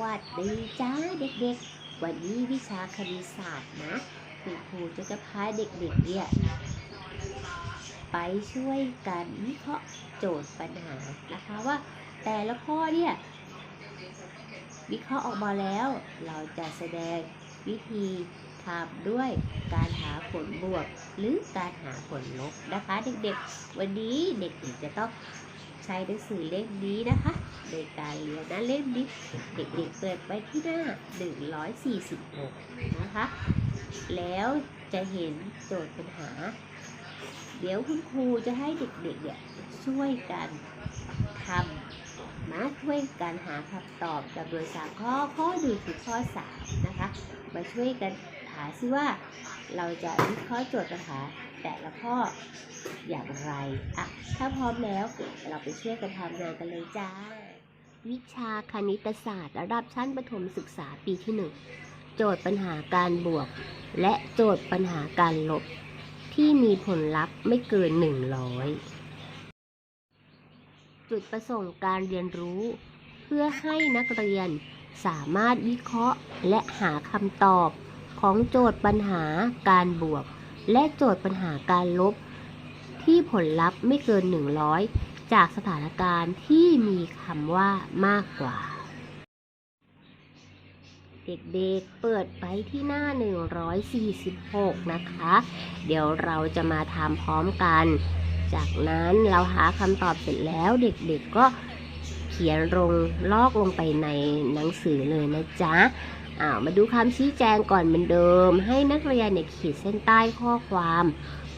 วัสดีจ้าเด็กๆ วันนี้วิชาคณิตศาสตร์นะคุณครูจะจะพาเด็กๆเนี่ยไปช่วยกันวิเคราะห์โจทย์ปัญหานะคะว่า แต่ละข้อเนี่ยวิเคราะห์ออกมาแล้ว เราจะแสดงวิธีทำด้วยการหาผลบวก หรือการหาผลลบนะคะ เด็กๆ วันนี้เด็กๆจะต้อง ใช้หนังสือเล่มนี้นะคะ ในการเรียนนะเล่มนี้ เด็กๆเปิดไปที่หน้า 146 นะคะ แล้วจะเห็นโจทย์ปัญหา เดี๋ยวคุณครูจะให้เด็กๆเนี่ยช่วยกันทำนะช่วยกันหาคำตอบจำนวนสามข้อข้อหนึ่งถึงข้อสามนะคะ มาช่วยกันหาซิว่าเราจะวิเคราะห์โจทย์ปัญหา แต่ละข้ออย่างไรอะถ้าพร้อมแล้วเราไปช่วยกันทำงานกันเลยจ้า วิชาคณิตศาสตร์ ระดับชั้นประถมศึกษาปีที่หนึ่งโจทย์ปัญหาการบวก และโจทย์ปัญหาการลบ ที่มีผลลัพธ์ไม่เกิน 100 จุดประสงค์การเรียนรู้ เพื่อให้นักเรียนสามารถวิเคราะห์และหาคำตอบของโจทย์ปัญหาการบวก และโจทย์ปัญหาการลบที่ผลลัพธ์ไม่เกิน 100 จากสถานการณ์ที่มีคำว่ามากกว่า เด็กๆเปิดไปที่หน้า 146 นะคะ เดี๋ยวเราจะมาทำพร้อมกัน จากนั้นเราหาคำตอบเสร็จแล้วเด็กๆก็เขียนลงลอกลงไปในหนังสือเลยนะจ๊ะ อ้าวมาดูคำชี้แจงก่อนเหมือนเดิม ให้นักเรียนเนี่ยขีดเส้นใต้ข้อความ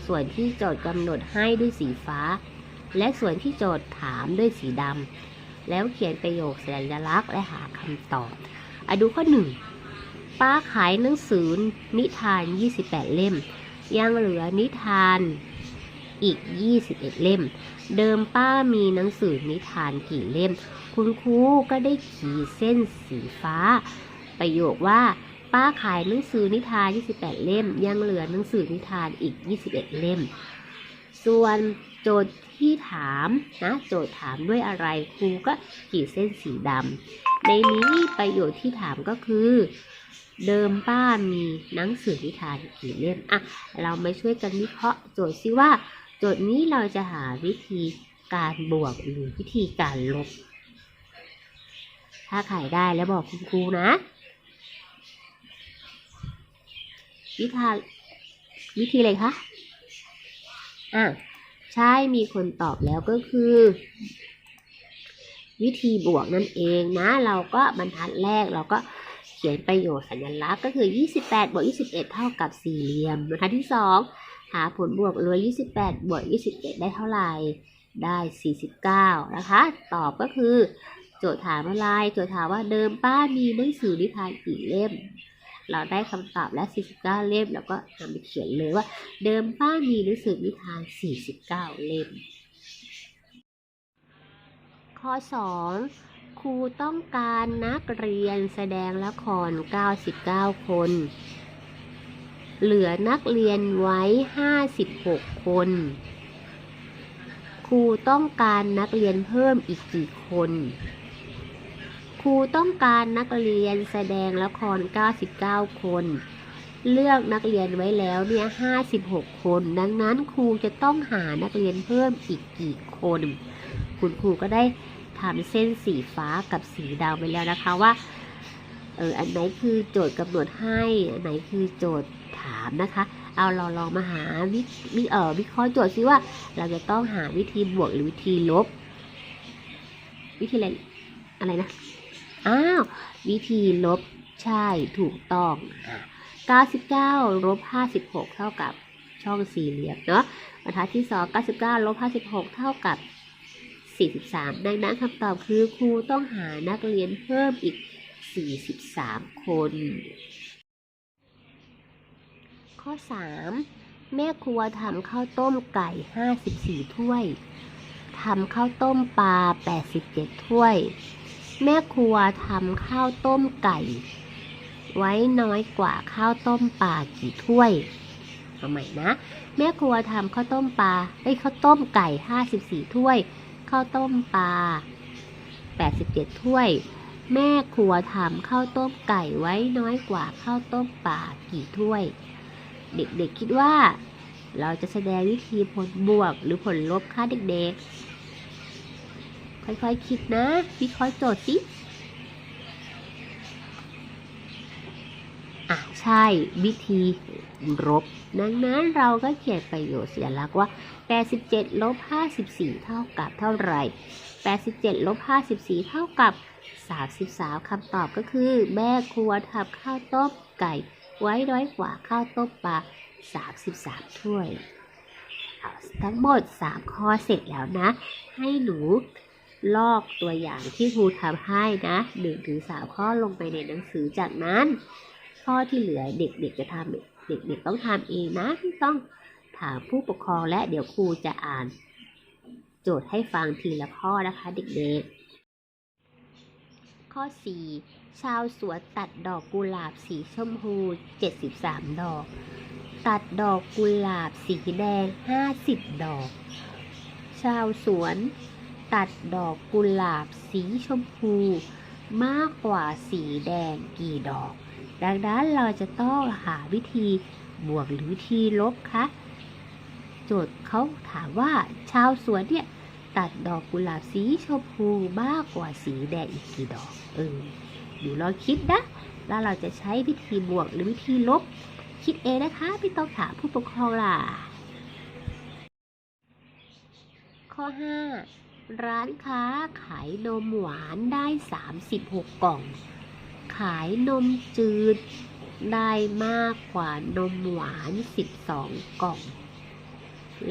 ส่วนที่โจทย์กำหนดให้ด้วยสีฟ้า และส่วนที่โจทย์ถามด้วยสีดำแล้วเขียนประโยคสัญลักษณ์และหาคำตอบอะดูข้อหนึ่งป้าขายหนังสือนิทาน 28 เล่ม ยังเหลือนิทานอีก 21 เล่ม เดิมป้ามีหนังสือนิทานกี่เล่ม คุณครูก็ได้ขีดเส้นสีฟ้า ประโยคว่า ป้าขายหนังสือนิทาน 28 เล่ม ยังเหลือหนังสือนิทานอีก 21 เล่ม ส่วนโจทย์ที่ถามนะโจทย์ถามด้วยอะไรครูก็ขีดเส้นสีดำในนี้ประโยชน์ที่ถามก็คือ เดิมป้ามีหนังสือนิทานกี่เล่มอะเรามาช่วยกันวิเคราะห์โจทย์ซิว่า โจทย์นี้เราจะหาวิธีการบวกหรือวิธีการลบ ถ้าขายได้แล้วบอกคุณครูนะ วิธีวิธีอะไรคะอะใช่มีคนตอบแล้วก็คือ วิธีบวกนั่นเองนะ เราก็บรรทัดแรกเราก็เขียนประโยชน์สัญลักษณ์ก็คือ 28 บวก 21 เท่ากับสี่เหลี่ยมบรรทัดที่ 2 หาผลบวกรวม28 บวก 21 ได้เท่าไหร่ ได้ 49 นะคะ ตอบก็คือ โจทย์ถามอะไร โจทย์ถามว่าเดิมป้ามีหนังสือนิทานกี่เล่ม เราได้คำตอบแล้ว49 เล่ม แล้วก็นำไปเขียนเลยว่า เดิมป้านมีหนังสือนิทาน 49 เล่ม ข้อ 2 ครูต้องการนักเรียนแสดงละคร 99 คน เหลือนักเรียนไว้ 56 คนครูต้องการนักเรียนเพิ่มอีกกี่คน ครูต้องการนักเรียนแสดงละคร 99 คน เลือกนักเรียนไว้แล้วเนี่ย 56 คน ดังนั้นครูจะต้องหานักเรียนเพิ่มอีกกี่คน คุณครูก็ได้ทำเส้นสีฟ้ากับสีดำไปแล้วนะคะว่า เออ อันไหนคือโจทย์กำหนดให้ อันไหนคือโจทย์ถามนะคะ เอาเราลองมาหาวิวิเออวิเคราะห์โจทย์ซิว่า เราจะต้องหาวิธีบวกหรือวิธีลบ วิธีอะไรอะไรนะ อ้าววิธีลบใช่ถูกต้องอะ99ลบ56 เท่ากับช่องสี่เหลี่ยมเนาะบรรทัดที่ 2 99ลบ56 เท่ากับ 43 ดังนั้นคำตอบคือครูต้องหานักเรียนเพิ่มอีก 43 คน ข้อ 3 แม่ครัวทำข้าวต้มไก่ 54 ถ้วยทำข้าวต้มปลา 87 ถ้วย แม่ครัวทำข้าวต้มไก่ ไว้น้อยกว่าข้าวต้มปลากี่ถ้วยเอาใหม่นะ แม่ครัวทำข้าวต้มปลาเอ้ข้าวต้มไก่54ถ้วย ข้าวต้มปลา87ถ้วย แม่ครัวทำข้าวต้มไก่ไว้น้อยกว่าข้าวต้มปลากี่ถ้วย เด็กๆคิดว่า เราจะแสดงวิธีผลบวกหรือผลลบค่ะเด็กๆ ค่อยๆคิดนะวิเคราะห์โจทย์สิอะใช่วิธีลบดังนั้นเราก็เขียนประโยชน์สัญลักษณ์ว่า 87ลบ54 เท่ากับเท่าไหร่ 87ลบ54 เท่ากับ 33คำตอบก็คือ แม่ครัวทำข้าวต้มไก่ ไว้น้อยกว่าข้าวต้มปลา 33 ถ้วย ทั้งหมด 3 ข้อเสร็จแล้วนะ ให้หนู ลอกตัวอย่างที่ครูทำให้นะ1ถึง3ข้อลงไปในหนังสือจากนั้น ข้อที่เหลือเด็กๆจะทำเด็กๆต้องทำเองนะไม่ต้องถามผู้ปกครองและเดี๋ยวครูจะอ่าน โจทย์ให้ฟังทีละข้อนะคะเด็กๆ ข้อ 4 ชาวสวนตัดดอกกุหลาบสีชมพู 73 ดอก ตัดดอกกุหลาบสีแดง 50 ดอก ชาวสวน ตัดดอกกุหลาบสีชมพู มากกว่าสีแดงกี่ดอก ดังนั้นเราจะต้องหาวิธีบวกหรือวิธีลบคะโจทย์เขาถามว่าชาวสวนเนี่ยตัดดอกกุหลาบสีชมพูมากกว่าสีแดงอีกกี่ดอก เอออยู่ลองคิดนะ แล้วเราจะใช้วิธีบวกหรือวิธีลบ คิดเองนะคะไม่ต้องถามผู้ปกครองล่ะ ข้อ 5 ร้านค้าขายนมหวานได้ 36 กล่อง ขายนมจืดได้มากกว่านมหวาน 12 กล่อง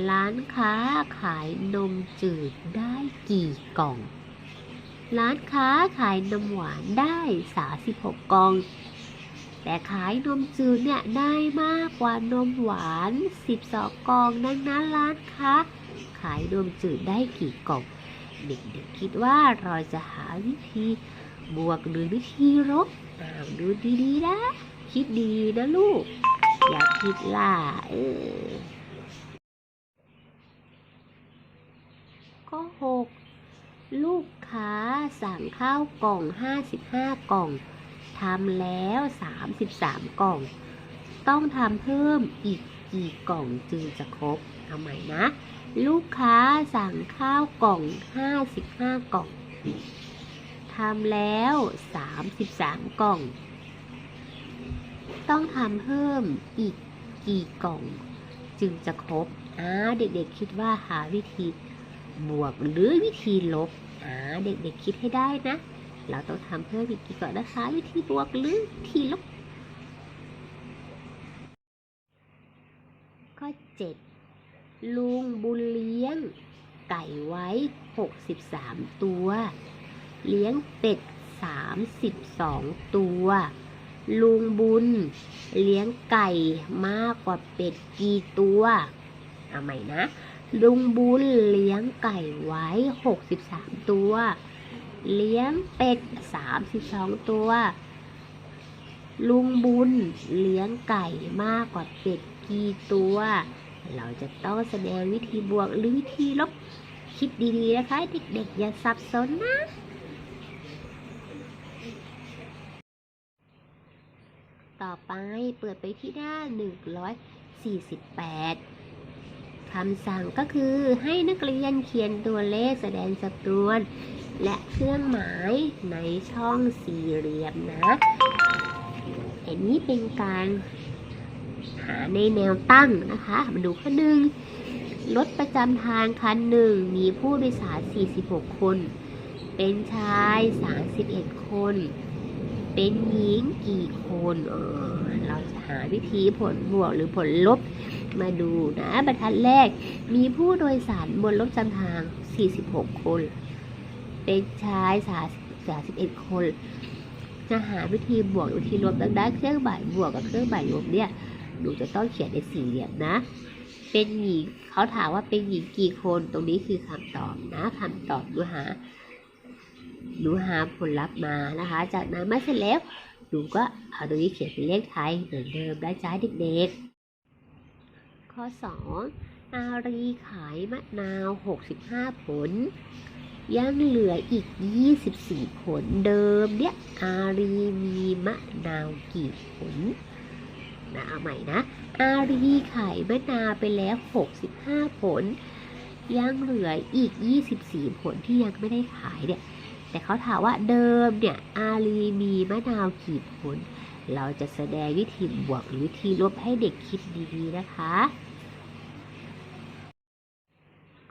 ร้านค้าขายนมจืดได้กี่กล่อง ร้านค้าขายนมหวานได้ 36 กล่อง แต่ขายนมจืดเนี่ยได้มากกว่านมหวาน 12 กล่อง ดังนั้นร้านค้าขายนมจืดได้กี่กล่อง ด็กๆคิดว่าเราจะหาวิธีบวกหรือวิธีลบอ่าวดูดีๆนะ คิดดีนะลูก อย่าคิดล่าเออข้อ6ลูกค้าสั่งข้าวกล่อง 55 กล่องทำแล้ว 33 กล่อง ต้องทำเพิ่มอีกกี่กล่องจึงจะครบเอาใหม่นะ ลูกค้าสั่งข้าวกล่อง 55 กล่องทำแล้ว 33 กล่อง ต้องทำเพิ่มอีกกี่กล่อง จึงจะครบอ่าเด็กๆคิดว่าหาวิธีบวกหรือวิธีลบอ่าเด็กๆคิดให้ได้นะ เราต้องทำเพิ่มอีกกี่กล่องนะคะ วิธีบวกหรือวิธีลบข้อ7 ลุงบุญเลี้ยง ไก่ไว้ 63 ตัว เลี้ยงเป็ด 32 ตัว ลุงบุญ เลี้ยงไก่มากกว่าเป็ดกี่ตัวเอาใหม่นะ ลุงบุญเลี้ยงไก่ไว้ 63 ตัว เลี้ยงเป็ด 32 ตัวลุงบุญเลี้ยงไก่มากกว่าเป็ดกี่ตัว เราจะต้องแสดงวิธีบวกหรือวิธีลบ คิดดีๆนะคะ เด็กๆ อย่าสับสนนะ ต่อไปเปิดไปที่หน้า 148คำสั่งก็คือให้นักเรียนเขียนตัวเลขแสดงจำนวน และเครื่องหมายในช่องสี่เหลี่ยมนะอันนี้เป็นการ หาในแนวตั้งนะคะ มาดูข้อหนึ่งรถประจำทางคันหนึ่งมีผู้โดยสาร 46 คน เป็นชาย 31 คน เป็นหญิงกี่คนเออเราจะหาวิธีผลบวกหรือผลลบมาดูนะบรรทัดแรกมีผู้โดยสารบนรถประจำทาง 46 คน เป็นชาย31 คน จะหาวิธีบวกหรือวิธีลบได้เครื่องหมายบวกกับเครื่องหมายลบเนี่ย หนูจะต้องเขียนในสี่เหลี่ยมนะ เป็นหญิงเขาถามว่าเป็นหญิงกี่คนตรงนี้คือคำตอบนะคำตอบหนูหาหนูหาผลลัพธ์มานะคะ จากนั้นเมื่อเสร็จแล้วหนูก็เอาตรงนี้เขียนเป็นเลขไทยเหมือนเดิมนะจ๊ะเด็กๆ ข้อ 2 อารีขายมะนาว 65 ผลยังเหลืออีก 24 ผลเดิมเนี่ย อารีมีมะนาวกี่ผล นะเอาใหม่นะ อารีขายมะนาวไปแล้ว 65 ผล ยังเหลืออีก 24 ผลที่ยังไม่ได้ขายเนี่ย แต่เขาถามว่าเดิมเนี่ย อารีมีมะนาวกี่ผล เราจะแสดงวิธีบวกหรือวิธีลบให้เด็กคิดดีๆนะคะ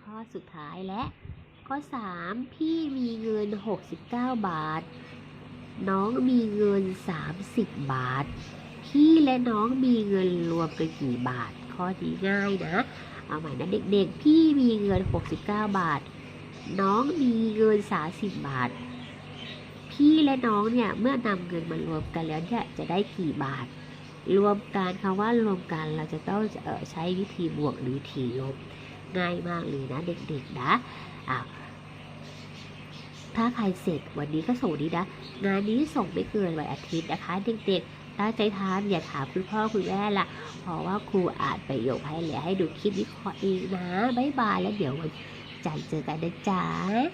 ข้อสุดท้ายและข้อ 3 พี่มีเงิน 69 บาท น้องมีเงิน 30 บาท พี่และน้องมีเงินรวมกันกี่บาท ข้อนี้ง่ายนะ เอาใหม่นะเด็กๆ พี่มีเงิน 69 บาท น้องมีเงิน 30 บาท พี่และน้องเนี่ยเมื่อนำเงินมารวมกันแล้วเนี่ยจะได้กี่บาท รวมกันคำว่ารวมกันเราจะต้องใช้วิธีบวกหรือวิธีลบง่ายมากเลยนะ เด็กๆนะอ้าวถ้าใครเสร็จวันนี้ก็ส่งดีนะ งานนี้ส่งไม่เกินวันอาทิตย์นะคะ เด็กๆ ตั้งใจทำอย่าถามคุณพ่อคุณแม่ละเพราะว่าครูอาจประโยคให้แล้วให้ดูคิดวิเคราะห์เองนะบ๊ายบายแล้วเดี๋ยววันจันทร์เจอกันนะจ๊ะ